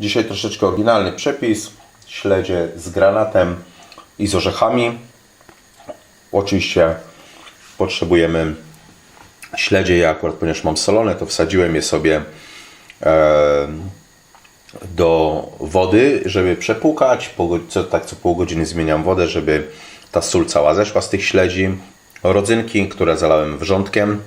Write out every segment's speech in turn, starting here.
Dzisiaj troszeczkę oryginalny przepis. Śledzie z granatem i z orzechami. Oczywiście potrzebujemy śledzie. Ja akurat, ponieważ mam solone, to wsadziłem je sobie e, do wody, żeby przepłukać. Co, tak co pół godziny zmieniam wodę, żeby ta sól cała zeszła z tych śledzi. Rodzynki, które zalałem wrzątkiem.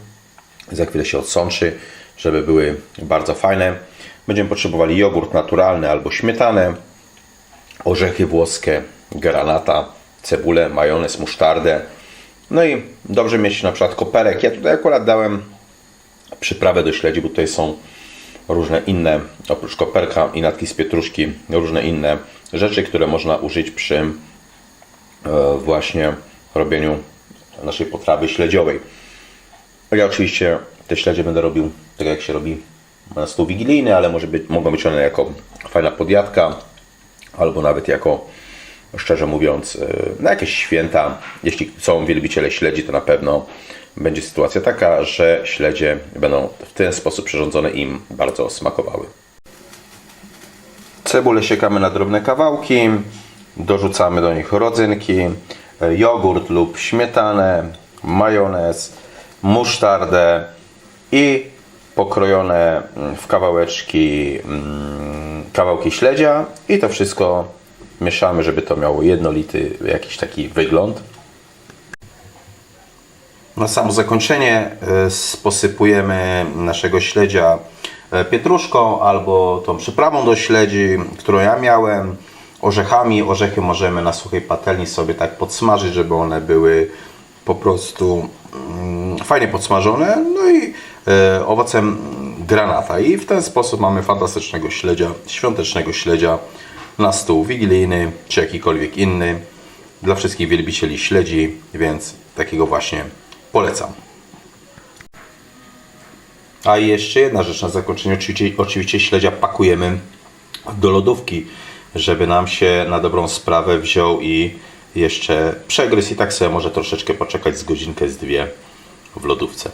Za chwilę się odsączy, żeby były bardzo fajne. Będziemy potrzebowali jogurt naturalny albo śmietanę, orzechy włoskie, granata, cebulę, majonez, musztardę. No i dobrze mieć na przykład koperek. Ja tutaj akurat dałem przyprawę do śledzi, bo tutaj są różne inne, oprócz koperka i natki z pietruszki, różne inne rzeczy, które można użyć przy e, właśnie robieniu naszej potrawy śledziowej. Ja oczywiście te śledzie będę robił tak jak się robi stół wigilijny, ale może być, mogą być one jako fajna podjadka albo nawet jako, szczerze mówiąc, e, na jakieś święta. Jeśli są wielbiciele śledzi, to na pewno będzie sytuacja taka, że śledzie będą w ten sposób przyrządzone im bardzo smakowały. Cebulę siekamy na drobne kawałki, dorzucamy do nich rodzynki, e, jogurt lub śmietanę, majonez, musztardę i pokrojone mm, w kawałeczki mm, kawałki śledzia i to wszystko mieszamy, żeby to miało jednolity jakiś taki wygląd. Na samo zakończenie e, posypujemy naszego śledzia e, pietruszką albo tą przyprawą do śledzi, którą ja miałem, orzechami. Orzechy możemy na suchej patelni sobie tak podsmażyć, żeby one były po prostu mm, fajnie podsmażone. No i owocem granata. I w ten sposób mamy fantastycznego śledzia, świątecznego śledzia na stół wigilijny czy jakikolwiek inny dla wszystkich wielbicieli śledzi, więc takiego właśnie polecam. A jeszcze jedna rzecz na zakończenie, oczywiście, oczywiście śledzia pakujemy do lodówki, żeby nam się na dobrą sprawę wziął i jeszcze przegryzł i tak sobie może troszeczkę poczekać z godzinkę, z dwie w lodówce.